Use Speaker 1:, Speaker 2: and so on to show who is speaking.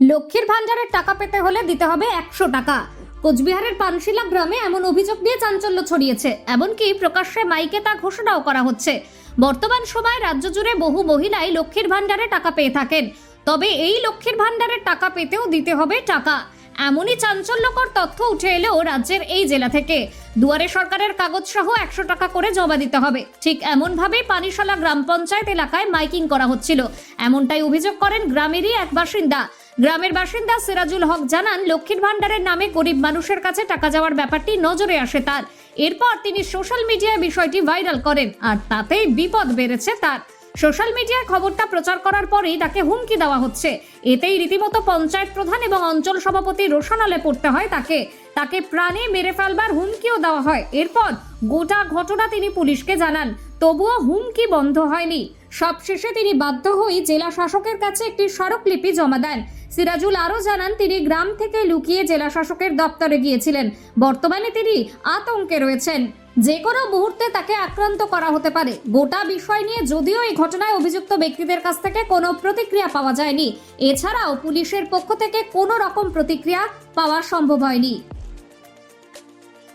Speaker 1: লক্ষ্মীর ভাণ্ডারের টাকা পেতে হলে দিতে হবে একশো টাকা। কোচবিহারের পানশিলা গ্রামে এমন অভিযোগ নিয়ে চাঞ্চল্য ছড়িয়েছে। এমনকি প্রকাশ্যে মাইকে তা ঘোষণাও করা হচ্ছে। বর্তমান সময়ে রাজ্য জুড়ে বহু মহিলাই লক্ষ্মীর ভাণ্ডারে টাকা পেয়ে থাকেন। তবে এই লক্ষ্মীর ভাণ্ডারের টাকা পেতেও দিতে হবে টাকা। এমনই চাঞ্চল্যকর তথ্য উঠে এলেও রাজ্যের এই জেলা থেকে। দুয়ারে সরকারের কাগজ সহ একশো টাকা করে জমা দিতে হবে। ঠিক এমনভাবেই পানিশালা গ্রাম পঞ্চায়েত এলাকায় মাইকিং করা হচ্ছিল। এমনটাই অভিযোগ করেন গ্রামেরই এক বাসিন্দা। গ্রামের বাসিন্দা সিরাজুল হক জানান, লক্ষ্মীর ভাণ্ডারের নামে গরিব মানুষের কাছে টাকা যাওয়ার ব্যাপারটি নজরে আসে তার। এরপর তিনি সোশ্যাল মিডিয়ায় বিষয়টি ভাইরাল করেন, আর তাতেই বিপদ বেড়েছে তার। সোশ্যাল মিডিয়ায় খবরটা প্রচার করার পরেই তাকে হুমকি দেওয়া হচ্ছে। এতেই রীতিমতো পঞ্চায়েত প্রধান এবং অঞ্চল সভাপতি রোশনালে পড়তে হয় তাকে। তাকে প্রাণে মেরে ফেলবার হুমকিও দেওয়া হয়। এরপর গোটা ঘটনা তিনি পুলিশকে জানান। তবুও হুমকি বন্ধ হয়নি। সবশেষে তিনি বাধ্য হয়ে জেলা শাসকের কাছে একটি স্মারকলিপি জমা দেন। সিরাজুল আরও জানান, তিনি গ্রাম থেকে লুকিয়ে জেলা শাসকের দপ্তরে গিয়েছিলেন। বর্তমানে তিনি আতঙ্কে রয়েছেন। যে কোনো মুহূর্তে তাকে আক্রান্ত করা হতে পারে। গোটা বিষয় নিয়ে যদিও এই ঘটনায় অভিযুক্ত ব্যক্তিদের কাছ থেকে কোনো প্রতিক্রিয়া পাওয়া যায়নি। এছাড়াও পুলিশের পক্ষ থেকে কোনো রকম প্রতিক্রিয়া পাওয়া সম্ভব হয়নি।